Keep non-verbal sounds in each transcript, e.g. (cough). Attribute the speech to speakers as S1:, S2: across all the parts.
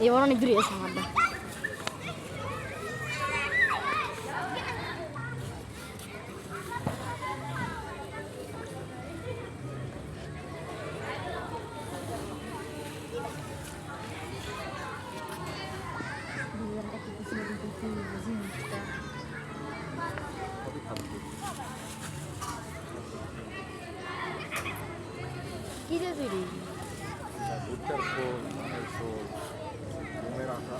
S1: এবার অনেক দূরে আছে আমারটা কি দিয়ে তৈরি
S2: গমের আটা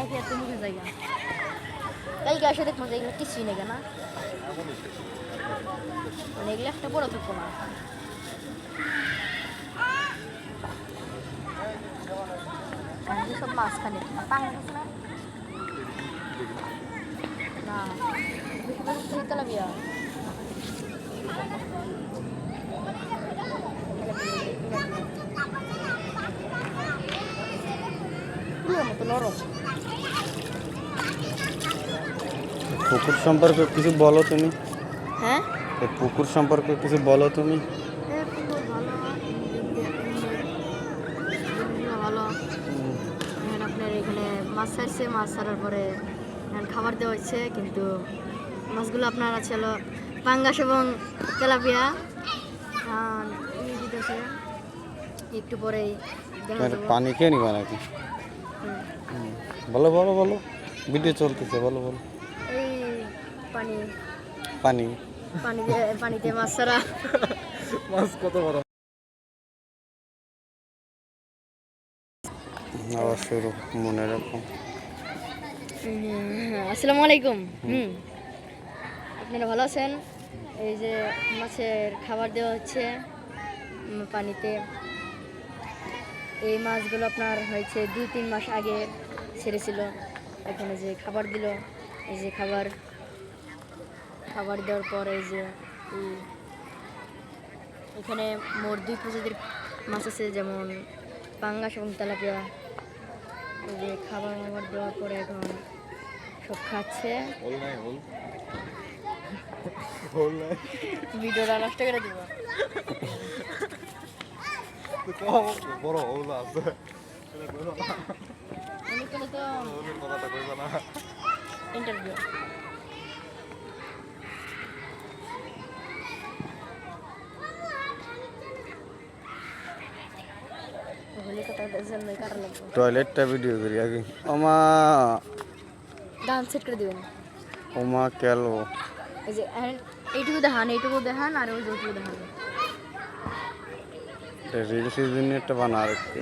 S1: একই একটা মুখের জায়গা দেখব যে এগুলো কিছুই নেই না। মানে এগুলো একটা বড় থাকব না সব মাঝখানে। পাঙ্গা না? না। বেশি মতো নরম
S3: পুকুর সম্পর্কে কিছু বলো তুমি।
S1: হ্যাঁ?
S3: পুকুর সম্পর্কে কিছু বলো তুমি।
S1: আপনার এখানে মাছ ছাড়ছে মাছ ছাড়ার পরে খাবার দেওয়া হচ্ছে কিন্তু মাছগুলো আপনার আছে হলো পাঙ্গাস এবং তেলাপিয়া। একটু পরেই।
S3: পানি খেয়ে নিবা নাকি। বলো বলো বলো। ভিডিও চলতেছে বলো বলো।
S1: এই পানি।
S3: পানি।
S1: পানি দিয়ে পানিতে মাছ ছাড়া
S2: মাছ কত বড়?
S3: মনে রাখো।
S1: আসসালামু আলাইকুম। হুম। আপনারা ভালো আছেন? এই যে মাছের খাবার দেওয়া হচ্ছে পানিতে। এই মাছগুলো আপনার হয়েছে দুই তিন মাস আগে ছেড়েছিল এখানে যে খাবার দিল এই যে খাবার। খাবার দেওয়ার পর এই যে এখানে মোট দুই প্রজাতির মাছ আছে যেমন পাঙ্গাস এবং তেলাপিয়া। এই যে খাবার মাবার দেওয়ার পরে এখন সব খাচ্ছে। (laughs) ভিডিওটা নষ্ট করে দিব।
S2: বড় হোল আছে।
S1: ইন্টারভিউ।
S3: টয়লেটটা ভিডিও করি আগে। ওমা।
S1: গান সেট করে দিবেন।
S3: ওমা কেলো
S1: এই যে এইটুকু দেখান এইটুকু দেখান আর ওই যে দেখান।
S3: রিলসের জন্য একটা বানা রাখতে।